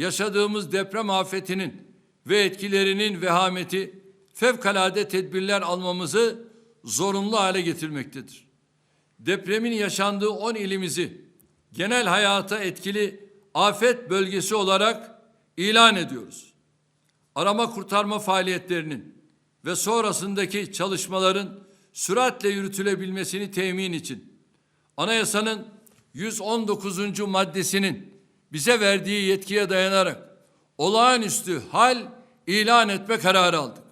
yaşadığımız deprem afetinin ve etkilerinin vehameti fevkalade tedbirler almamızı zorunlu hale getirmektedir. Depremin yaşandığı 10 ilimizi genel hayata etkili afet bölgesi olarak ilan ediyoruz. Arama kurtarma faaliyetlerinin ve sonrasındaki çalışmaların süratle yürütülebilmesini temin için anayasanın 119. maddesinin bize verdiği yetkiye dayanarak olağanüstü hal ilan etme kararı aldık.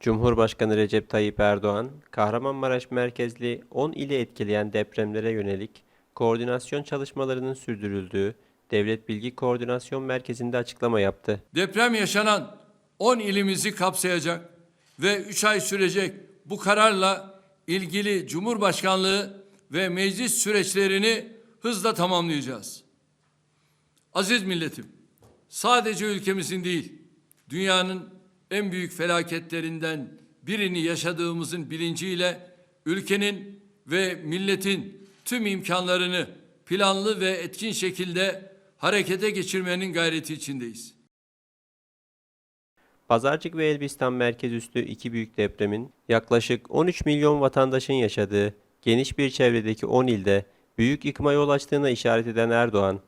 Cumhurbaşkanı Recep Tayyip Erdoğan, Kahramanmaraş merkezli 10 ili etkileyen depremlere yönelik koordinasyon çalışmalarının sürdürüldüğü Devlet Bilgi Koordinasyon Merkezi'nde açıklama yaptı. Deprem yaşanan 10 ilimizi kapsayacak ve 3 ay sürecek bu kararla ilgili Cumhurbaşkanlığı ve meclis süreçlerini hızla tamamlayacağız. Aziz milletim, sadece ülkemizin değil, dünyanın en büyük felaketlerinden birini yaşadığımızın bilinciyle ülkenin ve milletin tüm imkanlarını planlı ve etkin şekilde harekete geçirmenin gayreti içindeyiz. Pazarcık ve Elbistan merkez üstü iki büyük depremin yaklaşık 13 milyon vatandaşın yaşadığı geniş bir çevredeki 10 ilde büyük yıkıma yol açtığına işaret eden Erdoğan,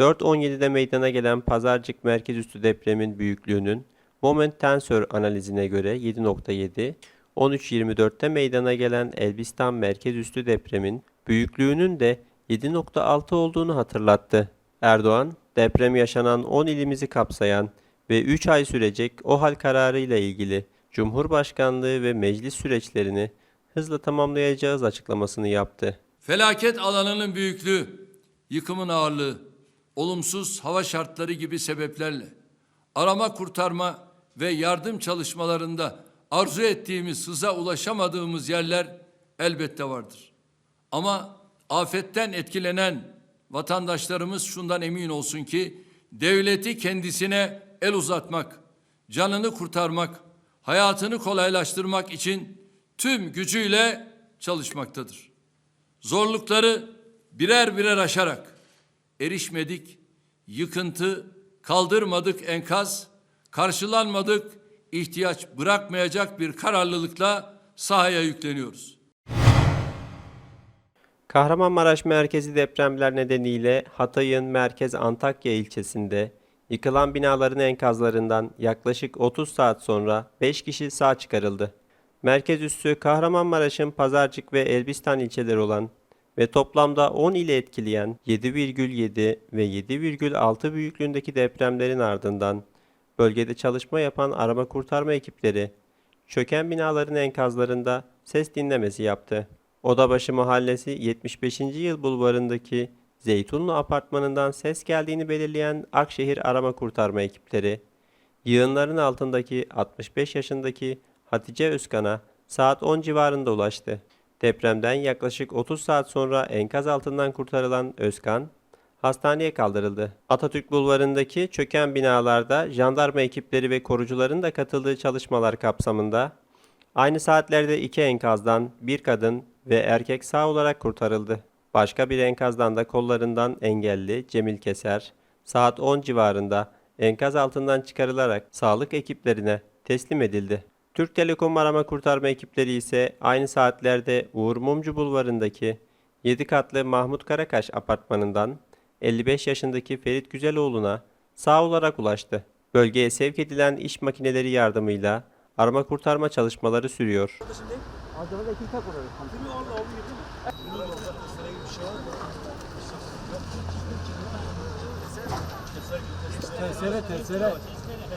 4.17'de meydana gelen Pazarcık merkez üstü depremin büyüklüğünün moment tensör analizine göre 7.7, 13.24'te meydana gelen Elbistan merkez üstü depremin büyüklüğünün de 7.6 olduğunu hatırlattı. Erdoğan, deprem yaşanan 10 ilimizi kapsayan ve 3 ay sürecek o hal kararıyla ilgili Cumhurbaşkanlığı ve meclis süreçlerini hızla tamamlayacağız açıklamasını yaptı. Felaket alanının büyüklüğü, yıkımın ağırlığı, olumsuz hava şartları gibi sebeplerle arama kurtarma ve yardım çalışmalarında arzu ettiğimiz hıza ulaşamadığımız yerler elbette vardır. Ama afetten etkilenen vatandaşlarımız şundan emin olsun ki devleti kendisine el uzatmak, canını kurtarmak, hayatını kolaylaştırmak için tüm gücüyle çalışmaktadır. Zorlukları birer birer aşarak erişmedik, yıkıntı, kaldırmadık enkaz, karşılanmadık ihtiyaç bırakmayacak bir kararlılıkla sahaya yükleniyoruz. Kahramanmaraş merkezi depremler nedeniyle Hatay'ın merkez Antakya ilçesinde yıkılan binaların enkazlarından yaklaşık 30 saat sonra 5 kişi sağ çıkarıldı. Merkez üssü Kahramanmaraş'ın Pazarcık ve Elbistan ilçeleri olan ve toplamda 10 ile etkileyen 7,7 ve 7,6 büyüklüğündeki depremlerin ardından bölgede çalışma yapan arama kurtarma ekipleri çöken binaların enkazlarında ses dinlemesi yaptı. Odabaşı Mahallesi 75. Yıl Bulvarı'ndaki Zeytunlu apartmanından ses geldiğini belirleyen Akşehir arama kurtarma ekipleri, yığınların altındaki 65 yaşındaki Hatice Özkan'a saat 10 civarında ulaştı. Depremden yaklaşık 30 saat sonra enkaz altından kurtarılan Özkan, hastaneye kaldırıldı. Atatürk Bulvarı'ndaki çöken binalarda jandarma ekipleri ve korucuların da katıldığı çalışmalar kapsamında aynı saatlerde iki enkazdan bir kadın ve erkek sağ olarak kurtarıldı. Başka bir enkazdan da kollarından engelli Cemil Keser saat 10 civarında enkaz altından çıkarılarak sağlık ekiplerine teslim edildi. Türk Telekom arama kurtarma ekipleri ise aynı saatlerde Uğur Mumcu Bulvarı'ndaki 7 katlı Mahmut Karakaş apartmanından 55 yaşındaki Ferit Güzeloğlu'na sağ olarak ulaştı. Bölgeye sevk edilen iş makineleri yardımıyla arama kurtarma çalışmaları sürüyor.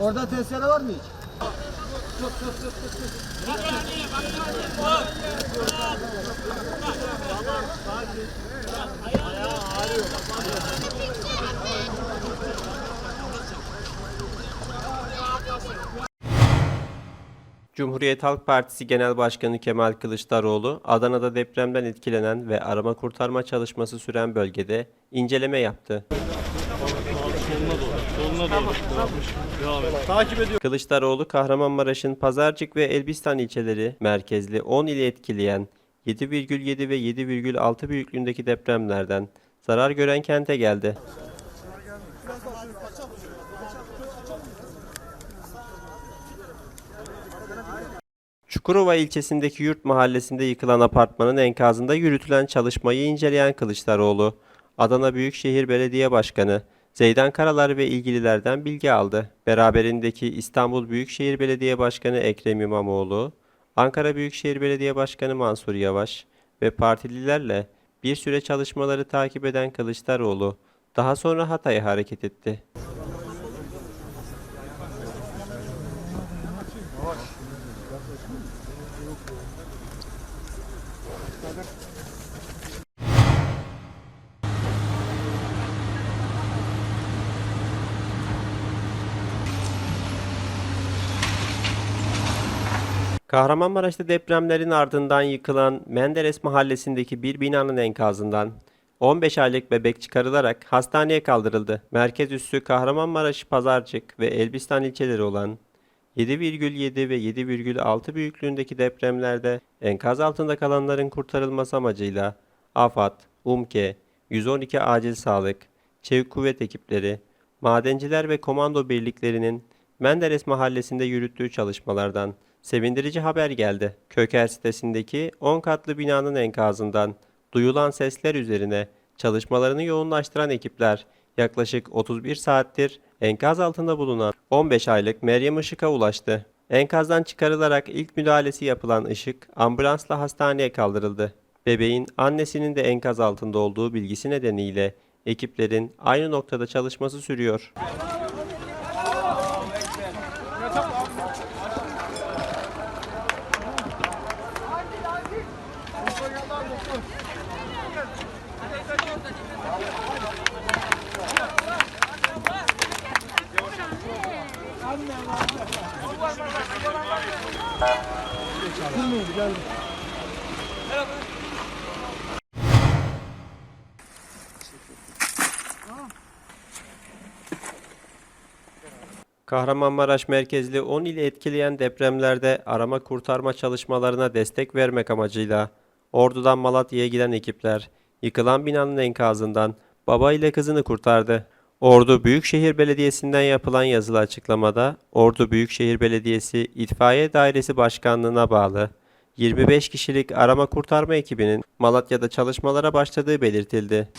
Orada tesere var mı hiç? Cumhuriyet Halk Partisi Genel Başkanı Kemal Kılıçdaroğlu, Adana'da depremden etkilenen ve arama kurtarma çalışması süren bölgede inceleme yaptı doğru. Takip ediyor. Kılıçdaroğlu Kahramanmaraş'ın Pazarcık ve Elbistan ilçeleri merkezli 10 ili etkileyen 7,7 ve 7,6 büyüklüğündeki depremlerden zarar gören kente geldi. Çukurova ilçesindeki yurt mahallesinde yıkılan apartmanın enkazında yürütülen çalışmayı inceleyen Kılıçdaroğlu, Adana Büyükşehir Belediye Başkanı Zeydan Karalar ve ilgililerden bilgi aldı. Beraberindeki İstanbul Büyükşehir Belediye Başkanı Ekrem İmamoğlu, Ankara Büyükşehir Belediye Başkanı Mansur Yavaş ve partililerle bir süre çalışmaları takip eden Kılıçdaroğlu, daha sonra Hatay'a hareket etti. Kahramanmaraş'ta depremlerin ardından yıkılan Menderes mahallesindeki bir binanın enkazından 15 aylık bebek çıkarılarak hastaneye kaldırıldı. Merkez üssü Kahramanmaraş, Pazarcık ve Elbistan ilçeleri olan 7,7 ve 7,6 büyüklüğündeki depremlerde enkaz altında kalanların kurtarılması amacıyla AFAD, UMKE, 112 Acil Sağlık, Çevik Kuvvet ekipleri, madenciler ve komando birliklerinin Menderes mahallesinde yürüttüğü çalışmalardan sevindirici haber geldi. Köker sitesindeki 10 katlı binanın enkazından duyulan sesler üzerine çalışmalarını yoğunlaştıran ekipler yaklaşık 31 saattir enkaz altında bulunan 15 aylık Meryem Işık'a ulaştı. Enkazdan çıkarılarak ilk müdahalesi yapılan Işık ambulansla hastaneye kaldırıldı. Bebeğin annesinin de enkaz altında olduğu bilgisi nedeniyle ekiplerin aynı noktada çalışması sürüyor. Kahramanmaraş merkezli 10 ili etkileyen depremlerde arama kurtarma çalışmalarına destek vermek amacıyla Ordu'dan Malatya'ya giden ekipler yıkılan binanın enkazından baba ile kızını kurtardı. Ordu Büyükşehir Belediyesi'nden yapılan yazılı açıklamada Ordu Büyükşehir Belediyesi İtfaiye Dairesi Başkanlığı'na bağlı 25 kişilik arama kurtarma ekibinin Malatya'da çalışmalara başladığı belirtildi.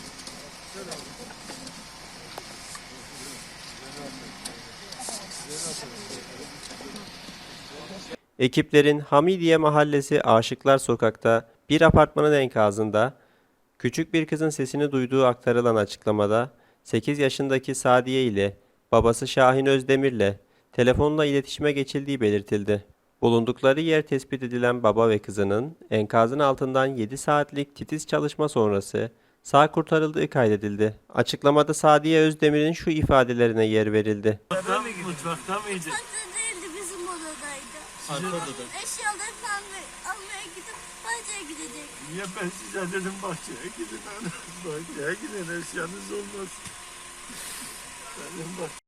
Ekiplerin Hamidiye Mahallesi Aşıklar Sokak'ta bir apartmanın enkazında küçük bir kızın sesini duyduğu aktarılan açıklamada 8 yaşındaki Sadiye ile babası Şahin Özdemir'le telefonla iletişime geçildiği belirtildi. Bulundukları yer tespit edilen baba ve kızının enkazın altından 7 saatlik titiz çalışma sonrası sağ kurtarıldığı kaydedildi. Açıklamada Sadiye Özdemir'in şu ifadelerine yer verildi. Mutfakta mı Mutfakta mıydı? Mutfakta değildi bizim odadaydı. Eşyaları falan almaya gidip bahçeye gidecek. Niye ben size dedim bahçeye gidin. Bahçeye gidin eşyanız olmaz. Dedim bak.